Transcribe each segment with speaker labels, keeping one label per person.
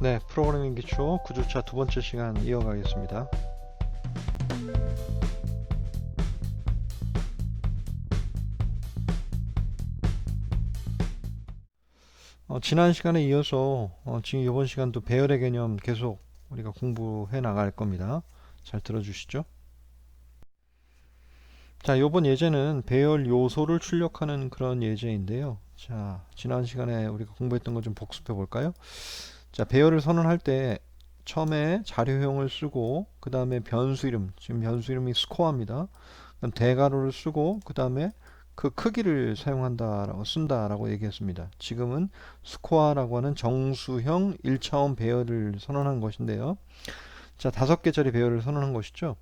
Speaker 1: 네, 프로그래밍 기초 9주차 두 번째 시간 이어가겠습니다. 어, 지난 시간에 이어서 어, 지금 이번 시간도 배열의 개념 계속 우리가 공부해 나갈 겁니다. 잘 들어주시죠. 자, 이번 예제는 배열 요소를 출력하는 그런 예제인데요. 자, 지난 시간에 우리가 공부했던 거 좀 복습해 볼까요? 자, 배열을 선언할 때 처음에 자료형을 쓰고 그 다음에 변수 이름, 지금 변수 이름이 스코어입니다. 그럼 대괄호를 쓰고 그 다음에 그 크기를 사용한다라고 쓴다라고 얘기했습니다. 지금은 스코어라고 하는 정수형 1차원 배열을 선언한 것인데요. 자, 다섯 개짜리 배열을 선언한 것이죠.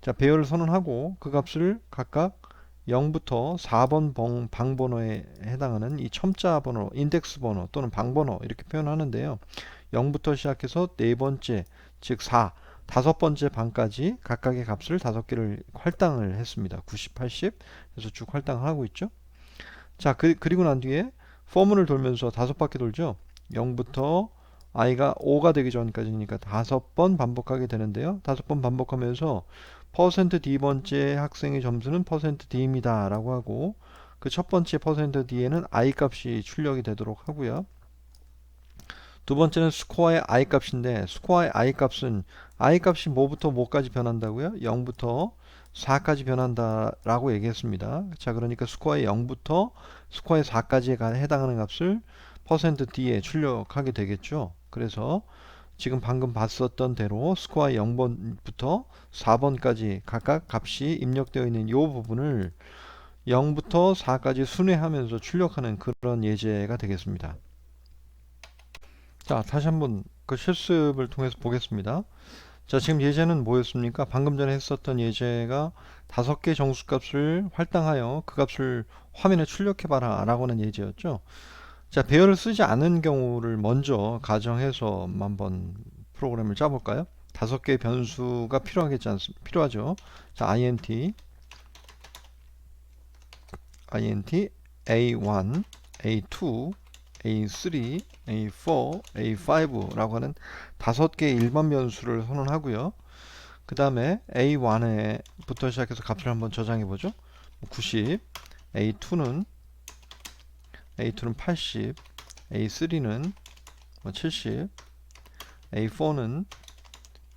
Speaker 1: 자, 배열을 선언하고 그 값을 각각 0부터 4번 방, 방번호에 해당하는 이 첨자 번호, 인덱스 번호 또는 방번호 이렇게 표현하는데요. 0부터 시작해서 네 번째, 즉 4, 다섯 번째 방까지 각각의 값을 다섯 개를 할당을 했습니다. 90, 80 그래서 쭉 할당을 하고 있죠. 자, 그, 그리고 난 뒤에 포문을 돌면서 다섯 바퀴 돌죠. 0부터 i가 5가 되기 전까지니까 다섯 번 반복하게 되는데요. 다섯 번 반복하면서 퍼센트 d 번째 학생의 점수는 퍼센트 d입니다 라고 하고 그 첫 번째 퍼센트 d에는 i 값이 출력이 되도록 하고요. 두 번째는 스코어의 i 값인데 스코어의 i 값은 i 값이 뭐부터 뭐까지 변한다고요? 0부터 4까지 변한다라고 얘기했습니다. 자, 그러니까 스코어의 0부터 스코어의 4까지에 해당하는 값을 퍼센트 d에 출력하게 되겠죠. 그래서 지금 방금 봤었던 대로 스코어의 0번부터 4번까지 각각 값이 입력되어 있는 이 부분을 0부터 4까지 순회하면서 출력하는 그런 예제가 되겠습니다. 자, 다시 한번 그 실습을 통해서 보겠습니다. 자, 지금 예제는 뭐였습니까? 방금 전에 했었던 예제가 다섯 개 정수값을 할당하여 그 값을 화면에 출력해봐라 라고 하는 예제였죠. 자, 배열을 쓰지 않은 경우를 먼저 가정해서 한번 프로그램을 짜볼까요? 다섯 개의 변수가 필요하겠지 않습니까? 필요하죠. 자, int, int, a1, a2, a3, a4, a5라고 하는 다섯 개의 일반 변수를 선언하고요. 그 다음에 a1에부터 시작해서 값을 한번 저장해 보죠. 90, a2는 A2는 80, A3는 뭐 70, A4는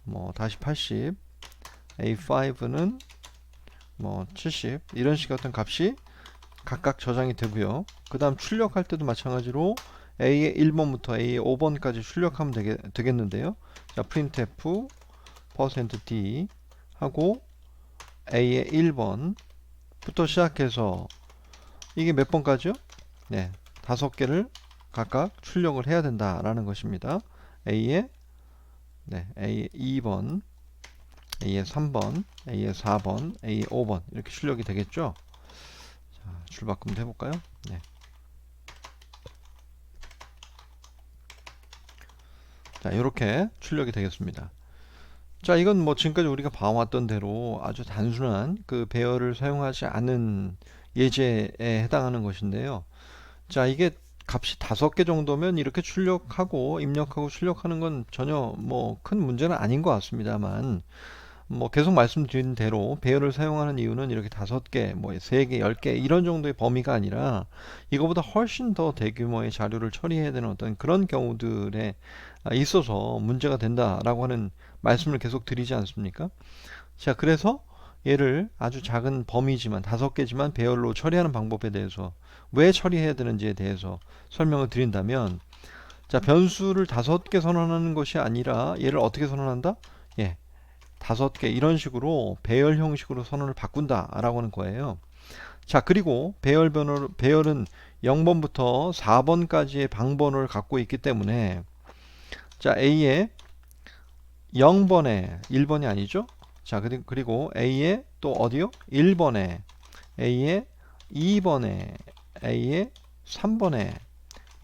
Speaker 1: 뭐 다시 80, A5는 뭐 70 이런 식의 어떤 값이 각각 저장이 되고요. 그 다음 출력할 때도 마찬가지로 A의 1번부터 A의 5번까지 출력하면 되게, 되겠는데요. 자, printf %d 하고 A의 1번부터 시작해서 이게 몇 번까지요? 네, 다섯 개를 각각 출력을 해야 된다라는 것입니다. A의 네, A의 2번, A의 3번, A의 4번, A의 5번 이렇게 출력이 되겠죠. 자, 출바꿈 해볼까요? 네. 자, 이렇게 출력이 되겠습니다. 자, 이건 뭐 지금까지 우리가 봐왔던 대로 아주 단순한 그 배열을 사용하지 않은 예제에 해당하는 것인데요. 자, 이게 값이 다섯 개 정도면 이렇게 출력하고 입력하고 출력하는 건 전혀 뭐 큰 문제는 아닌 것 같습니다만 뭐 계속 말씀드린 대로 배열을 사용하는 이유는 이렇게 다섯 개, 뭐 세 개, 열 개 이런 정도의 범위가 아니라 이거보다 훨씬 더 대규모의 자료를 처리해야 되는 어떤 그런 경우들에 있어서 문제가 된다라고 하는 말씀을 계속 드리지 않습니까? 자, 그래서 얘를 아주 작은 범위지만 다섯 개지만 배열로 처리하는 방법에 대해서 왜 처리해야 되는지에 대해서 설명을 드린다면 자 변수를 다섯 개 선언하는 것이 아니라 얘를 어떻게 선언한다? 예 다섯 개 이런 식으로 배열 형식으로 선언을 바꾼다 라고 하는 거예요 자 그리고 배열 번호 배열은 0번부터 4번까지의 방번호를 갖고 있기 때문에 자 A의 0번에 1번이 아니죠 자, 그리고 A의 또 어디요? 1번에, A의 2번에, A의 3번에,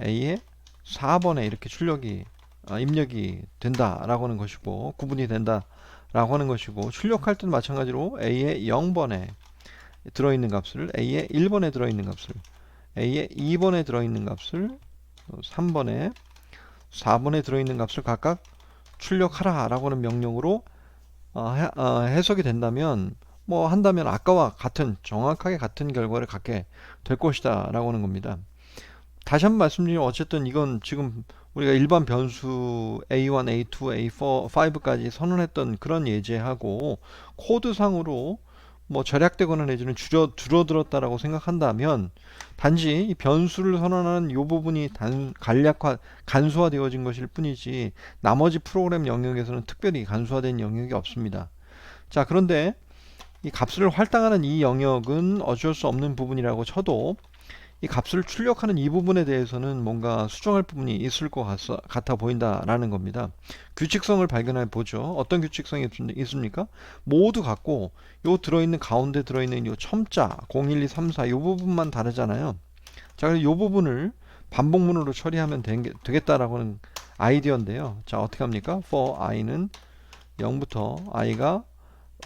Speaker 1: A의 4번에 이렇게 출력이, 아, 입력이 된다라고 하는 것이고, 구분이 된다라고 하는 것이고, 출력할 때도 마찬가지로 A의 0번에 들어있는 값을, A의 1번에 들어있는 값을, A의 2번에 들어있는 값을, 3번에, 4번에 들어있는 값을 각각 출력하라 라고 하는 명령으로 어, 해, 어, 해석이 된다면 뭐 한다면 아까와 같은 정확하게 같은 결과를 갖게 될 것이다 라고 하는 겁니다. 다시 한 번 말씀드리면 어쨌든 이건 지금 우리가 일반 변수 A1, A2, A4, 5까지 선언했던 그런 예제하고 코드상으로 뭐 절약되거나 내지는 줄여, 줄어들었다라고 생각한다면 단지 이 변수를 선언하는 이 부분이 단, 간략화, 간소화되어진 것일 뿐이지 나머지 프로그램 영역에서는 특별히 간소화된 영역이 없습니다. 자, 그런데 이 값을 할당하는 이 영역은 어쩔 수 없는 부분이라고 쳐도 이 값을 출력하는 이 부분에 대해서는 뭔가 수정할 부분이 있을 것 같아 보인다라는 겁니다. 규칙성을 발견해 보죠. 어떤 규칙성이 있습니까? 모두 같고 요 들어있는 가운데 들어있는 요 첨자 0, 1, 2, 3, 4 요 부분만 다르잖아요. 자, 그래서 요 부분을 반복문으로 처리하면 되겠다라고 하는 아이디어인데요. 자, 어떻게 합니까? for i는 0부터 i가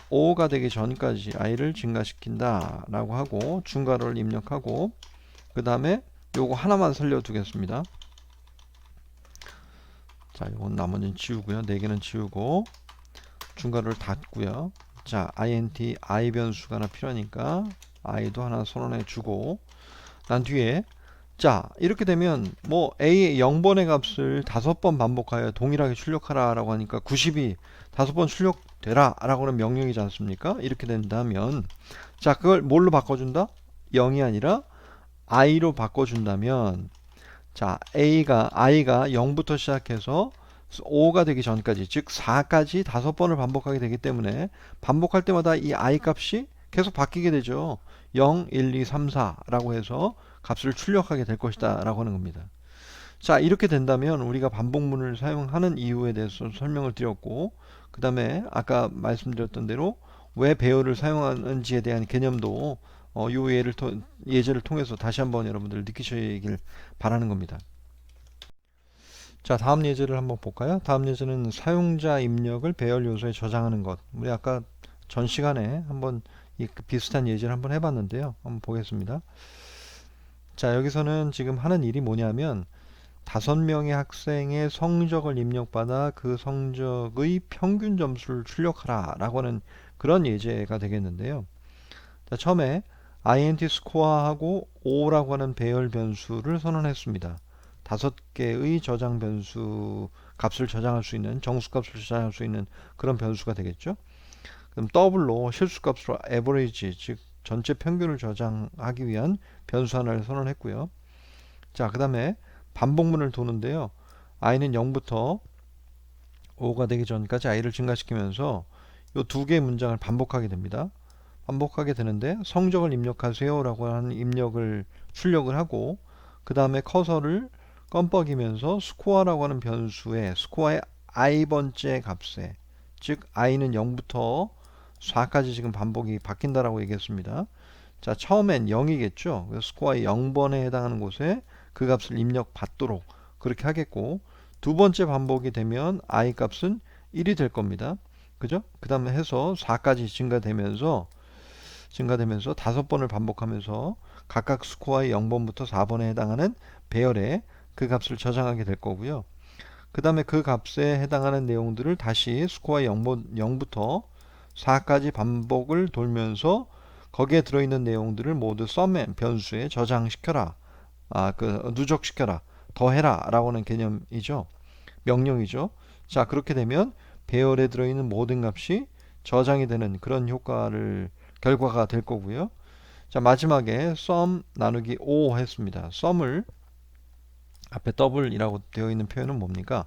Speaker 1: 5가 되기 전까지 i를 증가시킨다 라고 하고 중괄호를 입력하고 그 다음에 요거 하나만 살려두겠습니다. 자, 이건 나머지는 지우고요. 네 개는 지우고 중괄호를 닫고요. 자, int i 변수가 하나 필요하니까 i도 하나 선언해 주고 난 뒤에 자, 이렇게 되면 뭐 a 0번의 값을 다섯 번 반복하여 동일하게 출력하라 라고 하니까 90이 다섯 번 출력되라 라고 하는 명령이지 않습니까? 이렇게 된다면 자, 그걸 뭘로 바꿔 준다? 0이 아니라 i로 바꿔준다면 자 a가 i가 0부터 시작해서 5가 되기 전까지 즉 4까지 다섯 번을 반복하게 되기 때문에 반복할 때마다 이 i 값이 계속 바뀌게 되죠. 0, 1, 2, 3, 4라고 해서 값을 출력하게 될 것이다 라고 하는 겁니다. 자 이렇게 된다면 우리가 반복문을 사용하는 이유에 대해서 설명을 드렸고 그 다음에 아까 말씀드렸던 대로 왜 배열을 사용하는지에 대한 개념도 어, 요 예를 통, 예제를 통해서 다시 한번 여러분들 느끼시길 바라는 겁니다. 자, 다음 예제를 한번 볼까요? 다음 예제는 사용자 입력을 배열 요소에 저장하는 것. 우리 아까 전 시간에 한번 이 비슷한 예제를 한번 해봤는데요. 한번 보겠습니다. 자, 여기서는 지금 하는 일이 뭐냐면 다섯 명의 학생의 성적을 입력받아 그 성적의 평균 점수를 출력하라 라고 하는 그런 예제가 되겠는데요. 자, 처음에 int 스코어하고 5라고 하는 배열 변수를 선언했습니다. 다섯 개의 저장 변수 값을 저장할 수 있는 정수 값을 저장할 수 있는 그런 변수가 되겠죠. 그럼 더블로 실수 값으로 average 즉 전체 평균을 저장하기 위한 변수 하나를 선언했고요. 자, 그다음에 반복문을 도는데요. i는 0부터 5가 되기 전까지 i를 증가시키면서 이 두 개의 문장을 반복하게 됩니다. 반복하게 되는데 성적을 입력하세요 라고 하는 입력을 출력을 하고 그 다음에 커서를 껌뻑이면서 스코어라고 하는 변수에 스코어의 i번째 값에 즉 i는 0부터 4까지 지금 반복이 바뀐다라고 얘기했습니다. 자 처음엔 0이겠죠. 그래서 스코어의 0번에 해당하는 곳에 그 값을 입력 받도록 그렇게 하겠고 두 번째 반복이 되면 i 값은 1이 될 겁니다. 그죠? 그 다음에 해서 4까지 증가되면서 증가되면서 다섯 번을 반복하면서 각각 스코어의 0번부터 4번에 해당하는 배열에 그 값을 저장하게 될 거고요. 그 다음에 그 값에 해당하는 내용들을 다시 스코어의 0번, 0부터 4까지 반복을 돌면서 거기에 들어있는 내용들을 모두 썸의 변수에 저장시켜라. 아, 그 누적시켜라. 더해라. 라고 하는 개념이죠. 명령이죠. 자, 그렇게 되면 배열에 들어있는 모든 값이 저장이 되는 그런 효과를 결과가 될 거고요. 자 마지막에 sum 나누기 5 했습니다. sum을 앞에 double이라고 되어 있는 표현은 뭡니까?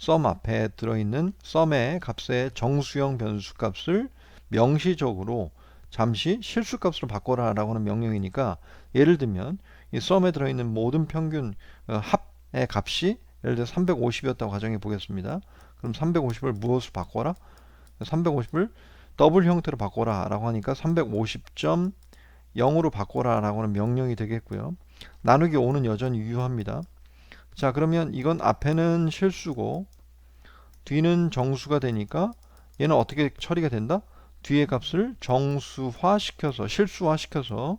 Speaker 1: sum 앞에 들어있는 sum의 값의 정수형 변수 값을 명시적으로 잠시 실수 값으로 바꿔라 라고 하는 명령이니까 예를 들면 이 sum에 들어있는 모든 평균 어, 합의 값이 예를 들어 350이었다고 가정해 보겠습니다. 그럼 350을 무엇으로 바꿔라? 350을 더블 형태로 바꿔라 라고 하니까 350.0으로 바꿔라 라고 하는 명령이 되겠고요. 나누기 5는 여전히 유효합니다. 자 그러면 이건 앞에는 실수고 뒤는 정수가 되니까 얘는 어떻게 처리가 된다? 뒤의 값을 정수화 시켜서 실수화 시켜서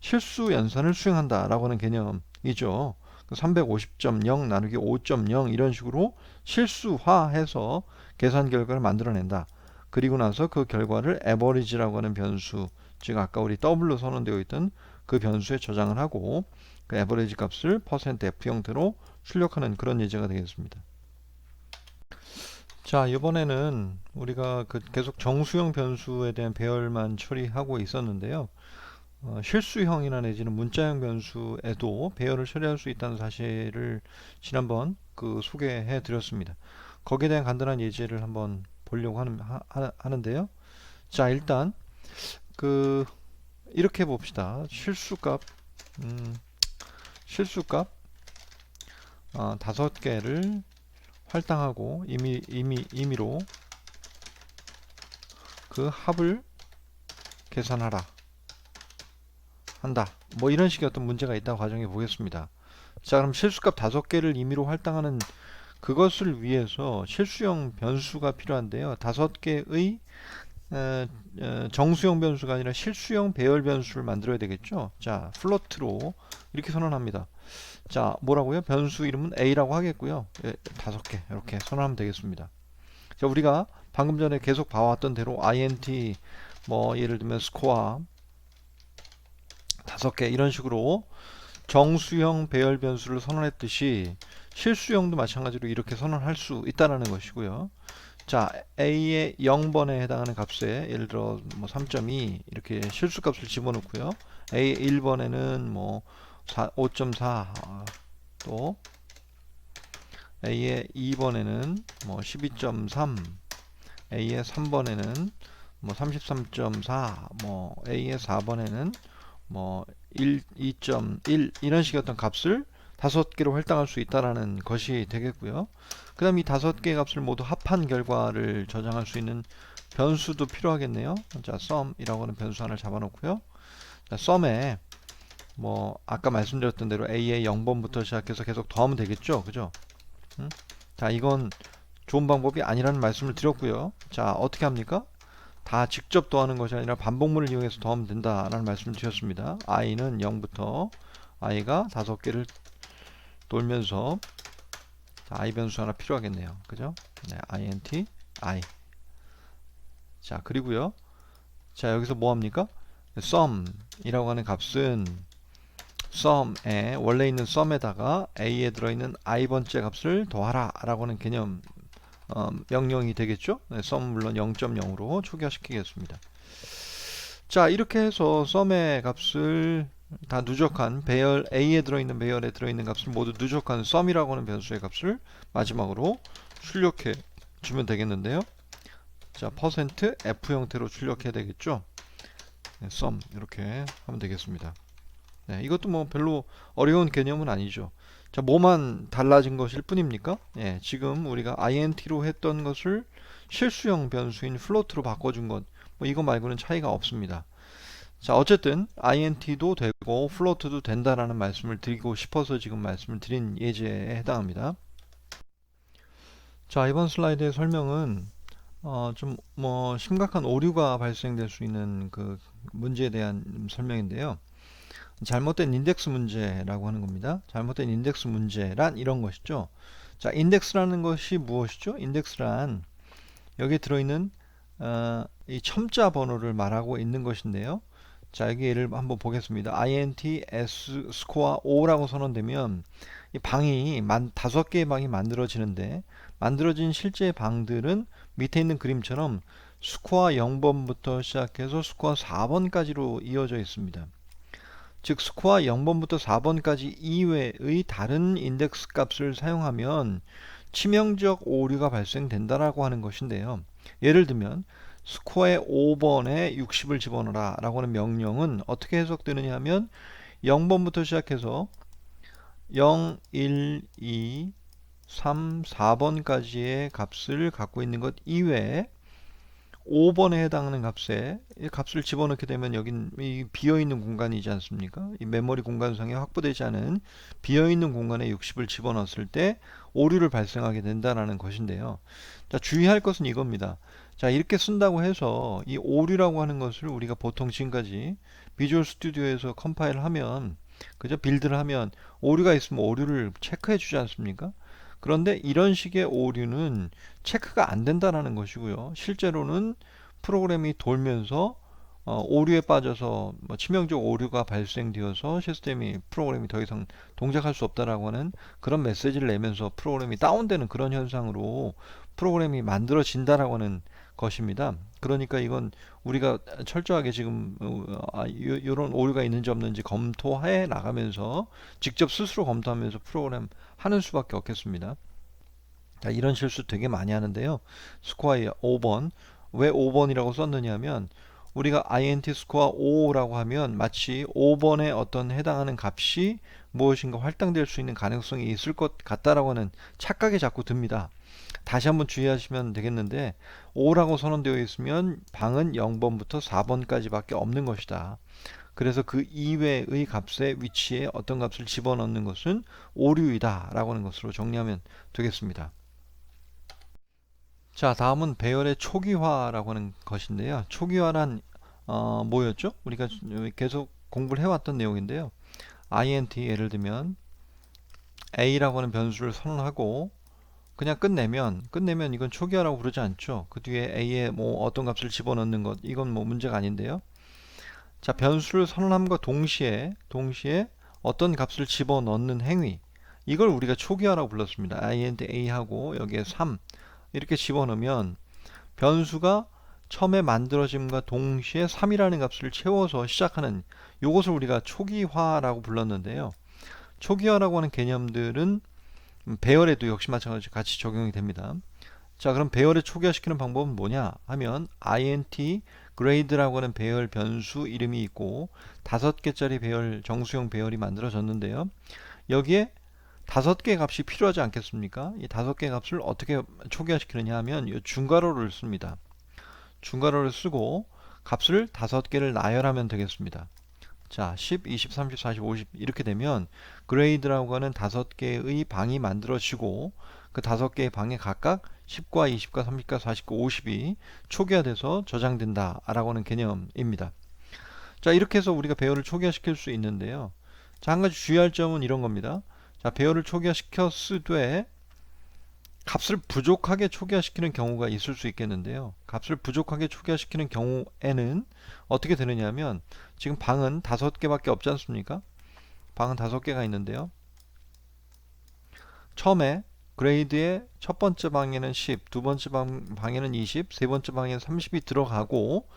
Speaker 1: 실수 연산을 수행한다 라고 하는 개념이죠. 350.0 나누기 5.0 이런 식으로 실수화해서 계산 결과를 만들어낸다. 그리고 나서 그 결과를 에버리지라고 하는 변수, 즉 아까 우리 W로 선언되어 있던 그 변수에 저장을 하고 그 에버리지 값을 %F 형태로 출력하는 그런 예제가 되겠습니다. 자, 이번에는 우리가 그 계속 정수형 변수에 대한 배열만 처리하고 있었는데요. 어, 실수형이나 내지는 문자형 변수에도 배열을 처리할 수 있다는 사실을 지난번 그 소개해 드렸습니다. 거기에 대한 간단한 예제를 한번 보려고 하는, 하, 하는데요. 자, 일단 그 이렇게 봅시다. 실수값 음, 실수값 어, 다섯 개를 할당하고 임의, 임의, 임의로 그 합을 계산하라 한다. 뭐 이런 식의 어떤 문제가 있다고 가정해 보겠습니다. 자 그럼 실수값 다섯 개를 임의로 할당하는 그것을 위해서 실수형 변수가 필요한데요. 다섯 개의 어, 어, 정수형 변수가 아니라 실수형 배열 변수를 만들어야 되겠죠. 자, 플로트로 이렇게 선언합니다. 자, 뭐라고요? 변수 이름은 A라고 하겠고요. 예, 다섯 개 이렇게 선언하면 되겠습니다. 자, 우리가 방금 전에 계속 봐왔던 대로 int 뭐 예를 들면 스코어 다섯 개 이런 식으로 정수형 배열 변수를 선언했듯이 실수형도 마찬가지로 이렇게 선언할 수 있다는 것이고요. 자, A의 0번에 해당하는 값에 예를 들어 뭐 3.2 이렇게 실수값을 집어넣고요. A 1번에는 뭐 5.4 또 A의 2번에는 뭐 12.3 A의 3번에는 뭐 33.4, 뭐 A의 4번에는 뭐 1, 2.1 이런 식의 어떤 값을 다섯 개로 할당할 수 있다라는 것이 되겠고요. 그 다음 이 다섯 개 값을 모두 합한 결과를 저장할 수 있는 변수도 필요하겠네요. 자, sum이라고 하는 변수 하나를 잡아놓고요. 자, sum에 뭐 아까 말씀드렸던 대로 a의 0번부터 시작해서 계속 더하면 되겠죠. 그죠? 음? 자, 이건 좋은 방법이 아니라는 말씀을 드렸고요. 자, 어떻게 합니까? 다 직접 더하는 것이 아니라 반복문을 이용해서 더하면 된다라는 말씀을 드렸습니다. i는 0부터 i가 다섯 개를 돌면서 자, i 변수 하나 필요하겠네요. 그죠? 네, int i. 자, 그리고요. 자, 여기서 뭐 합니까? sum이라고 하는 값은 sum에 원래 있는 sum에다가 a에 들어 있는 i 번째 값을 더하라 라고 하는 개념 어, 명령이 되겠죠. 네, sum 물론 0.0으로 초기화시키겠습니다. 자 이렇게 해서 sum의 값을 다 누적한 배열 A에 들어있는 배열에 들어있는 값을 모두 누적한 sum이라고 하는 변수의 값을 마지막으로 출력해 주면 되겠는데요. 자, 퍼센트 %F 형태로 출력해야 되겠죠. 네, sum 이렇게 하면 되겠습니다. 네, 이것도 뭐 별로 어려운 개념은 아니죠. 자, 뭐만 달라진 것일 뿐입니까? 예, 지금 우리가 int로 했던 것을 실수형 변수인 float로 바꿔준 것, 뭐 이거 말고는 차이가 없습니다. 자, 어쨌든 int도 되고 float도 된다라는 말씀을 드리고 싶어서 지금 말씀을 드린 예제에 해당합니다. 자, 이번 슬라이드의 설명은 어, 좀 뭐 심각한 오류가 발생될 수 있는 그 문제에 대한 설명인데요. 잘못된 인덱스 문제라고 하는 겁니다. 잘못된 인덱스 문제란 이런 것이죠. 자, 인덱스라는 것이 무엇이죠? 인덱스란 여기에 들어있는 어, 이 첨자 번호를 말하고 있는 것인데요. 자, 여기 예를 한번 보겠습니다. int s 스코어 5라고 선언되면 이 방이 만 다섯 개의 방이 만들어지는데 만들어진 실제 방들은 밑에 있는 그림처럼 스코어 0번부터 시작해서 스코어 4번까지로 이어져 있습니다. 즉 스코어 0번부터 4번까지 이외의 다른 인덱스 값을 사용하면 치명적 오류가 발생된다라고 하는 것인데요. 예를 들면 스코어의 5번에 60을 집어넣어라 라고 하는 명령은 어떻게 해석되느냐 하면 0번부터 시작해서 0, 1, 2, 3, 4번까지의 값을 갖고 있는 것 이외에 5번에 해당하는 값에 이 값을 집어넣게 되면 여긴 이 비어있는 공간이지 않습니까? 이 메모리 공간상에 확보되지 않은 비어있는 공간에 60을 집어넣었을 때 오류를 발생하게 된다는 것인데요. 자, 주의할 것은 이겁니다. 자, 이렇게 쓴다고 해서 이 오류라고 하는 것을 우리가 보통 지금까지 비주얼 스튜디오에서 컴파일 하면 그죠? 빌드를 하면 오류가 있으면 오류를 체크해 주지 않습니까? 그런데 이런 식의 오류는 체크가 안 된다라는 것이고요. 실제로는 프로그램이 돌면서 어, 오류에 빠져서 뭐 치명적 오류가 발생되어서 시스템이 프로그램이 더 이상 동작할 수 없다라고 하는 그런 메시지를 내면서 프로그램이 다운되는 그런 현상으로 프로그램이 만들어진다라고 하는 것입니다. 그러니까 이건 우리가 철저하게 지금 어, 아, 오류가 있는지 없는지 검토해 나가면서 직접 스스로 검토하면서 프로그램 하는 수밖에 없겠습니다. 자, 이런 실수 되게 많이 하는데요. 스코어의 5번 왜 5번이라고 썼느냐 하면 우리가 int 스코어 5라고 하면 마치 5번에 어떤 해당하는 값이 무엇인가 할당될 수 있는 가능성이 있을 것 같다라고 하는 착각이 자꾸 듭니다. 다시 한번 주의하시면 되겠는데 5라고 선언되어 있으면 방은 0번부터 4번까지밖에 없는 것이다. 그래서 그 이외의 값의 위치에 어떤 값을 집어넣는 것은 오류이다 라고 하는 것으로 정리하면 되겠습니다. 자 다음은 배열의 초기화라고 하는 것인데요. 초기화란 어, 뭐였죠? 우리가 계속 공부를 해왔던 내용인데요. int 예를 들면 a라고 하는 변수를 선언하고 그냥 끝내면 끝내면 이건 초기화라고 부르지 않죠. 그 뒤에 a에 뭐 어떤 값을 집어넣는 것 이건 뭐 문제가 아닌데요. 자 변수를 선언함과 동시에 동시에 어떤 값을 집어넣는 행위 이걸 우리가 초기화라고 불렀습니다. int a하고 여기에 3 이렇게 집어넣으면 변수가 처음에 만들어짐과 동시에 3이라는 값을 채워서 시작하는 이것을 우리가 초기화라고 불렀는데요. 초기화라고 하는 개념들은 배열에도 역시 마찬가지로 같이 적용이 됩니다. 자 그럼 배열을 초기화시키는 방법은 뭐냐 하면 int grade라고 하는 배열 변수 이름이 있고 다섯 개짜리 배열 정수형 배열이 만들어졌는데요. 여기에 다섯 개 값이 필요하지 않겠습니까? 이 다섯 개 값을 어떻게 초기화시키느냐 하면 이 중괄호를 씁니다. 중괄호를 쓰고 값을 다섯 개를 나열하면 되겠습니다. 자, 10, 20, 30, 40, 50 이렇게 되면 그레이드라고 하는 다섯 개의 방이 만들어지고 그 다섯 개의 방에 각각 10과 20과 30과 40과 50이 초기화돼서 저장된다 라고 하는 개념입니다. 자, 이렇게 해서 우리가 배열을 초기화시킬 수 있는데요. 자, 한 가지 주의할 점은 이런 겁니다. 자, 배열을 초기화시켰으되 값을 부족하게 초기화시키는 경우가 있을 수 있겠는데요. 값을 부족하게 초기화시키는 경우에는 어떻게 되느냐면 지금 방은 다섯 개밖에 없지 않습니까? 방은 다섯 개가 있는데요. 처음에 그레이드의 첫 번째 방에는 10, 두 번째 방, 방에는 20, 세 번째 방에는 30이 들어가고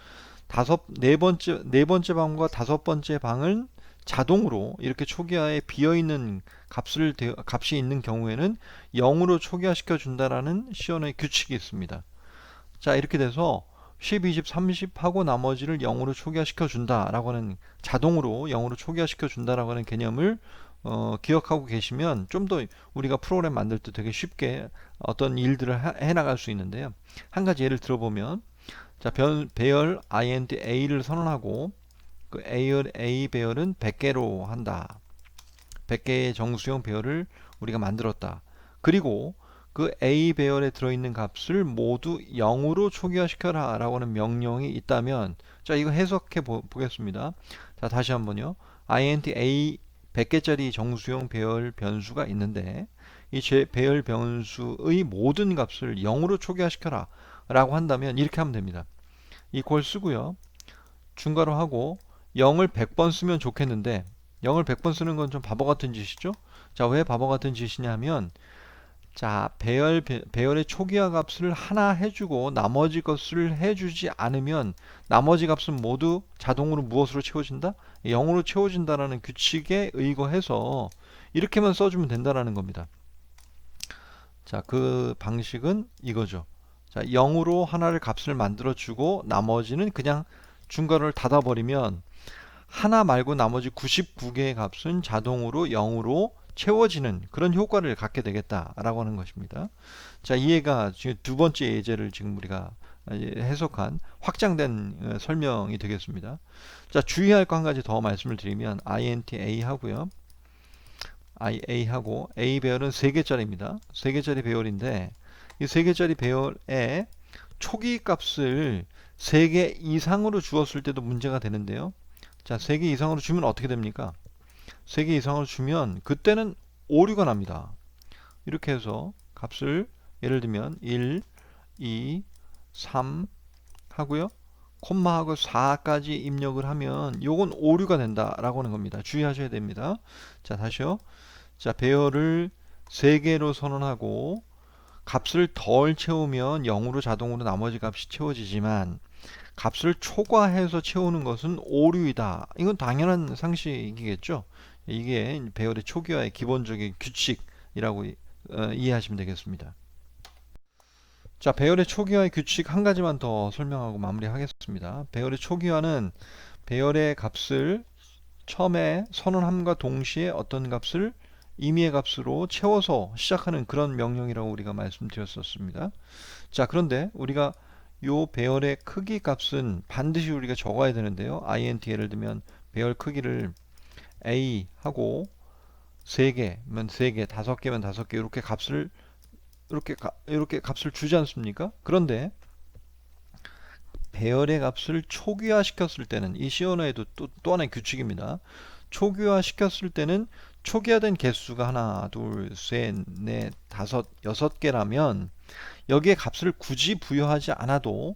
Speaker 1: 다섯 네 번째 네 번째 방과 다섯 번째 방은 자동으로 이렇게 초기화에 비어 있는 값을 값이 있는 경우에는 0으로 초기화시켜 준다라는 시연의 규칙이 있습니다. 자, 이렇게 돼서 10, 20, 30 하고 나머지를 0으로 초기화시켜 준다라고 하는 자동으로 0으로 초기화시켜 준다라고 하는 개념을 어, 기억하고 계시면 좀 더 우리가 프로그램 만들 때 되게 쉽게 어떤 일들을 해 나갈 수 있는데요. 한 가지 예를 들어보면 자, 변, 배열 int a를 선언하고 그 A열, A 배열은 100개로 한다. 100개의 정수형 배열을 우리가 만들었다. 그리고 그 A 배열에 들어있는 값을 모두 0으로 초기화시켜라 라고 하는 명령이 있다면 자 이거 해석해 보, 겠습니다. 자 다시 한번요. Int a 100개짜리 정수형 배열 변수가 있는데 이 배열 변수의 모든 값을 0으로 초기화시켜라 라고 한다면 이렇게 하면 됩니다. 이걸 쓰고요. 중괄호 하고 0을 100번 쓰면 좋겠는데 0을 100번 쓰는 건 좀 바보 같은 짓이죠. 자, 왜 바보 같은 짓이냐면 자, 배열 배열의 초기화 값을 하나 해 주고 나머지 것을 해 주지 않으면 나머지 값은 모두 자동으로 무엇으로 채워진다? 0으로 채워진다라는 규칙에 의거해서 이렇게만 써 주면 된다라는 겁니다. 자, 그 방식은 이거죠. 자, 0으로 하나를 값을 만들어 주고 나머지는 그냥 중괄호를 닫아 버리면 하나 말고 나머지 99개의 값은 자동으로 0으로 채워지는 그런 효과를 갖게 되겠다라고 하는 것입니다. 자, 이해가 지금 두 번째 예제를 지금 우리가 해석한 확장된 어, 설명이 되겠습니다. 자, 주의할 거 한 가지 더 말씀을 드리면 int a 하고요. a 하고 a 배열은 3개짜리입니다. 3개짜리 배열인데 이 3개짜리 배열에 초기 값을 3개 이상으로 주었을 때도 문제가 되는데요. 자, 3개 이상으로 주면 어떻게 됩니까? 3개 이상을 주면 그때는 오류가 납니다. 이렇게 해서 값을 예를 들면 1, 2, 3 하고요. 콤마하고 4까지 입력을 하면 요건 오류가 된다라고 하는 겁니다. 주의하셔야 됩니다. 자, 다시요. 자, 배열을 3개로 선언하고 값을 덜 채우면 0으로 자동으로 나머지 값이 채워지지만 값을 초과해서 채우는 것은 오류이다. 이건 당연한 상식이겠죠. 이게 배열의 초기화의 기본적인 규칙이라고 어, 이해하시면 되겠습니다. 자, 배열의 초기화의 규칙 한 가지만 더 설명하고 마무리하겠습니다. 배열의 초기화는 배열의 값을 처음에 선언함과 동시에 어떤 값을 임의의 값으로 채워서 시작하는 그런 명령이라고 우리가 말씀드렸었습니다. 자, 그런데 우리가 요 배열의 크기 값은 반드시 우리가 적어야 되는데요. int 예를 들면 배열 크기를 a 하고 3개면 3개, 5개면 5개 이렇게 값을 이렇게 가- 이렇게 값을 주지 않습니까? 그런데 배열의 값을 초기화 시켰을 때는 이 시언어에도 또, 또 하나의 규칙입니다. 초기화 시켰을 때는 초기화된 개수가 하나, 둘, 셋, 넷, 다섯, 여섯 개라면 여기에 값을 굳이 부여하지 않아도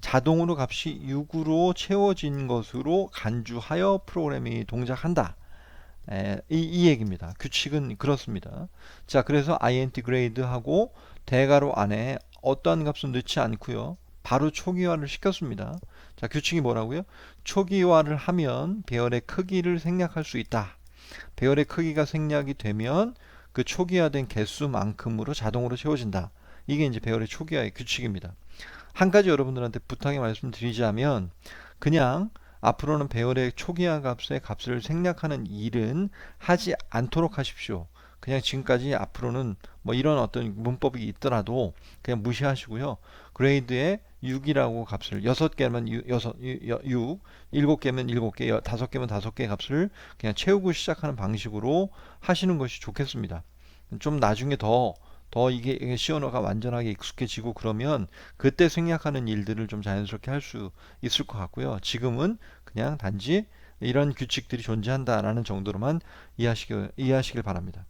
Speaker 1: 자동으로 값이 6으로 채워진 것으로 간주하여 프로그램이 동작한다. 에, 이, 이 얘기입니다. 규칙은 그렇습니다. 자, 그래서 int grade하고 대괄호 안에 어떠한 값은 넣지 않고요. 바로 초기화를 시켰습니다. 자, 규칙이 뭐라고요? 초기화를 하면 배열의 크기를 생략할 수 있다. 배열의 크기가 생략이 되면 그 초기화된 개수만큼으로 자동으로 채워진다. 이게 이제 배열의 초기화의 규칙입니다. 한 가지 여러분들한테 부탁의 말씀드리자면 그냥 앞으로는 배열의 초기화 값의 값을 생략하는 일은 하지 않도록 하십시오. 그냥 지금까지 앞으로는 뭐 이런 어떤 문법이 있더라도 그냥 무시하시고요. 그레이드에 6이라고 값을 6개면 6, 6, 7개면 7개, 5개면 5개 값을 그냥 채우고 시작하는 방식으로 하시는 것이 좋겠습니다. 좀 나중에 더더 이게, 이게 시언어가 완전하게 익숙해지고 그러면 그때 생략하는 일들을 좀 자연스럽게 할 수 있을 것 같고요. 지금은 그냥 단지 이런 규칙들이 존재한다라는 정도로만 이해하시길, 이해하시길 바랍니다.